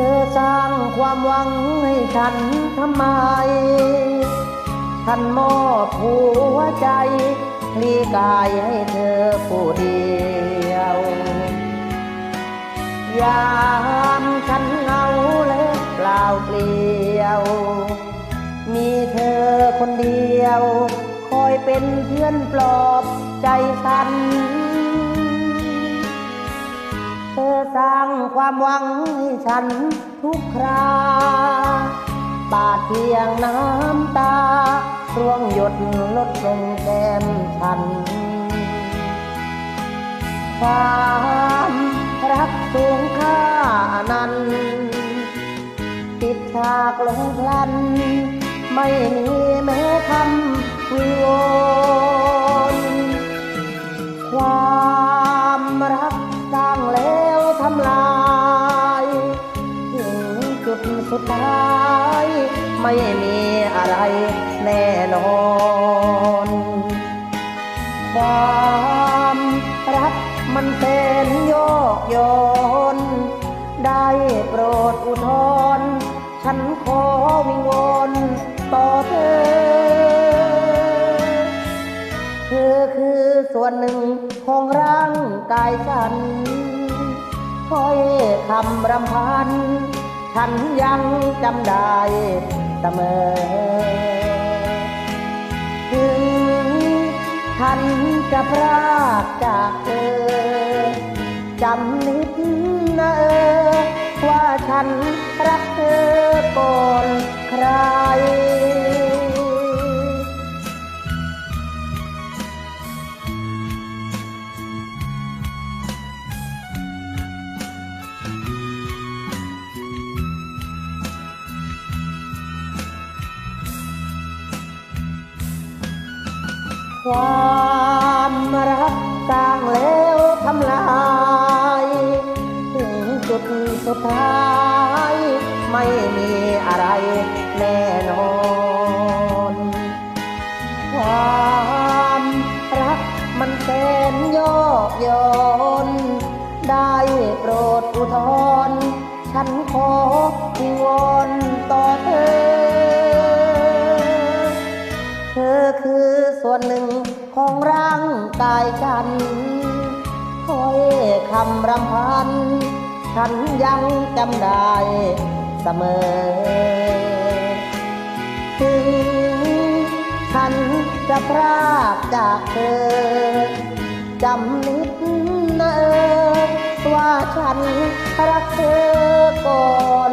อสร้างความหวังให้ฉันทำไม ฉันมอบหัวใจพลีกายให้เธอผู้เดียว ยามฉันเหงาและเปล่าเปลี่ยว มีเธอคนเดียว คอยเป็นเพื่อนปลอบใจฉัน เธอสร้างความหวังให้ฉันทุกคราบาดเพียงน้ำตาร่วงหยดลดลงแก้มฉัน ความรักสูงค่านั้นติดฉากลงพลัน ไม่มีแม้คำวิวอนความรัก สุดท้าย ไม่มีอะไรแน่นอน ความรักมันเป็นโยกโยน ได้โปรดอุทธรฉันขอวิงวอนต่อเธอ เธอคือส่วนหนึ่งของร่างกายฉันถ้อยคำรำพัน ฉันยังจำได้เสมอ ถึงฉันจะพรากจากเธอจำนิดนะเออว่าฉันรักเธอก่อนใคร ความรักสร้างแล้วทำลายถึงจุดสุดท้าย ไม่มีอะไรแน่นอน ความรักมันเป็นโยกโยนได้โปรดอุทธรฉันขอวิงวอนตอเคือส่วนหนึ่งของร่างกายฉันถ้อยคำรำพัน ฉันยังจำได้เสมอ ถึงฉันจะพรากจากเธอ จำนิดนะเออว่าฉันรักเธอก่อน